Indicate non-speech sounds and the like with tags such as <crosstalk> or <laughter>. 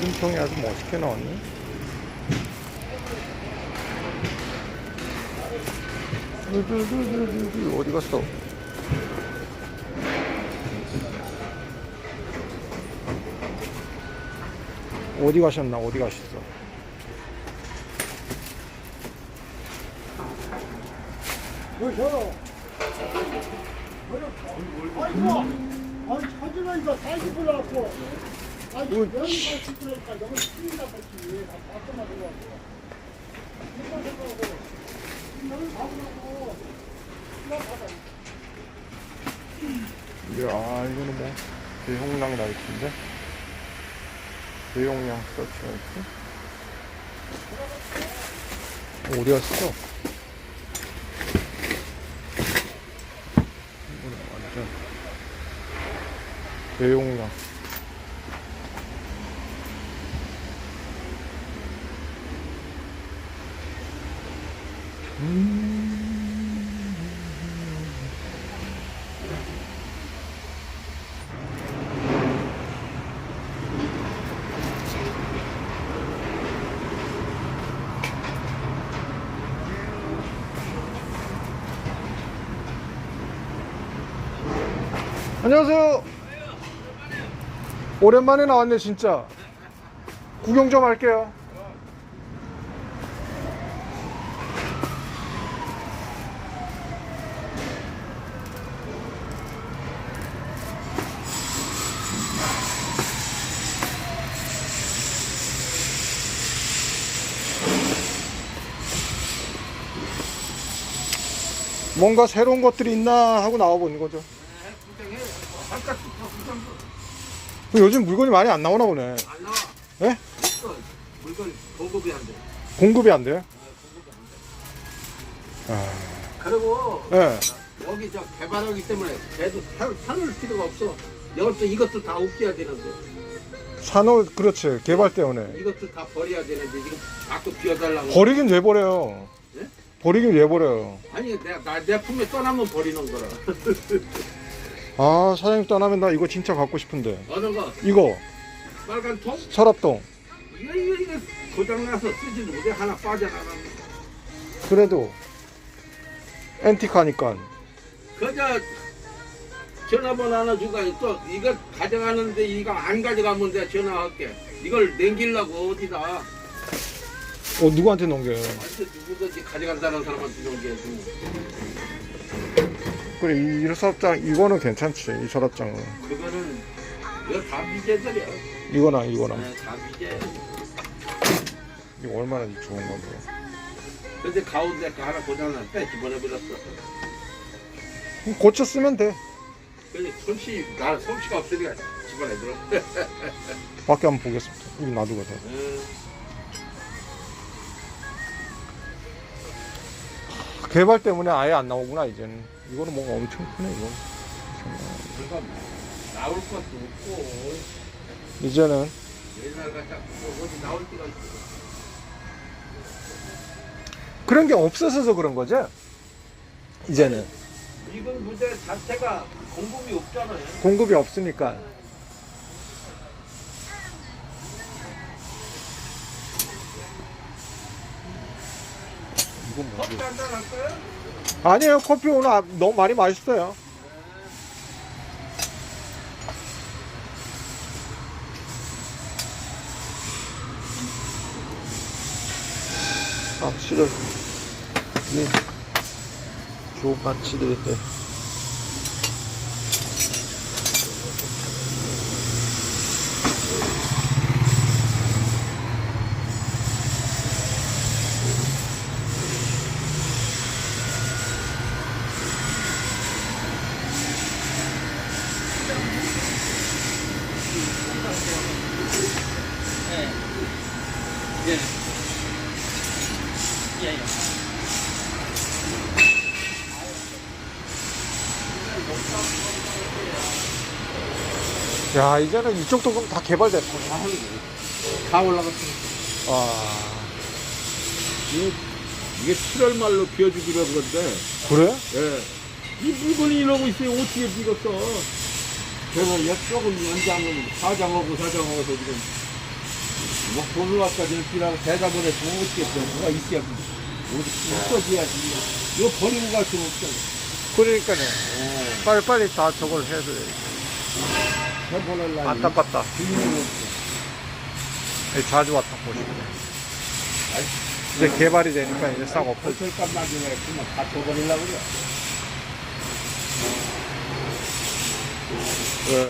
전통이 아주 멋있게 나왔네. 어디 갔어? 어디 가셨나? 어디 가셨어? 아이고, 아니 자기가 살기 불러갖고, 뭐, 이거 받아. 이야, 이거는 뭐, 대용량 라이트인데? 대용량 서치 라이트? 어디 갔어? 이거는 완전 대용량. 안녕하세요. 오랜만에 나왔네 진짜. 구경 좀 할게요. 뭔가 새로운 것들이 있나 하고 나와보는 거죠. 요즘 물건이 많이 안 나오나 보네. 안 나와. 예? 있어. 물건 공급이 안 돼. 공급이 안 돼요? 아, 그리고 예. 여기 저 개발하기 때문에 걔도 사- 사놓을 필요가 없어. 이것도 이것도 다 없애야 되는데 산호 그렇지 개발 때문에 이것도 다 버려야 되는데 지금 자꾸 비워달라고. 버리긴 왜 버려요? 예? 버리긴 왜 버려요? 아니 내가 나, 내 품에 떠나면 버리는 거라. 아 사장님 떠나면 나 이거 진짜 갖고 싶은데 어느 거 이거 빨간 통? 서랍동 이거 이거 이거 고장나서 쓰지도 못해 하나 빠져나가. 그래도 앤티카니까 그저 전화번호 하나 주가 또 이거 가져가는데 이거 안 가져가면 내가 전화할게. 이걸 남기려고 어디다. 어 누구한테 넘겨요? 누구든지 가져간다는 사람한테 넘겨야지. 그래 이, 이 서랍장 이거는 괜찮지 이 서랍장은 그거는 이거 다 미제들이야. 이거나 이거나 네, 다 미제. 이거 얼마나 좋은 건데 근데 가운데 거 하나 고장난 빼 집어내버렸어. 고쳐 쓰면 돼 근데 손씨 나 손씨가 없으니까 집어내버려. <laughs> 밖에 한번 보겠습니다 이거 놔두고 돼 응. 개발 때문에 아예 안 나오구나 이제는. 이거는 뭔가 엄청 크네 이거. 그러니까 나올 것도 없고 이제는. 옛날 같아 어디 나올 있어. 그런 게 없어서 그런 거죠 이제는. 이건 문제 자체가 공급이 없잖아요. 공급이 없으니까 이건 뭐지? 아니에요 커피 오늘 아- 너무 많이 맛있어요 박치를 네. 조 박치를 때 예. 야 이제는 이쪽도 그럼 다 개발됐구나 다 올라갔어. 아 이게, 이게 7월 말로 비워주기로 한 건데, 그래? 예. 이 물건이 이러고 있어요. 어떻게 비웠어? 제가 약 조금 연장은 사장하고 사장하고서 지금 뭐 돌로와까지는 필요하고 대가문에 돈 없겠죠. 뭐가 있어야 오직 묶어줘야지. 이거 버리고 갈 수는 없잖아. 그러니까요. 예. 빨리빨리 다 저걸 해서. 해보는 날. 왔다 갔다. 네, 자주 왔다 보시고. 아이, 이제 개발이 되니까 이제 싹 없어. 어쩔값 나중에 그냥 다 줘버리려고 그래. 네.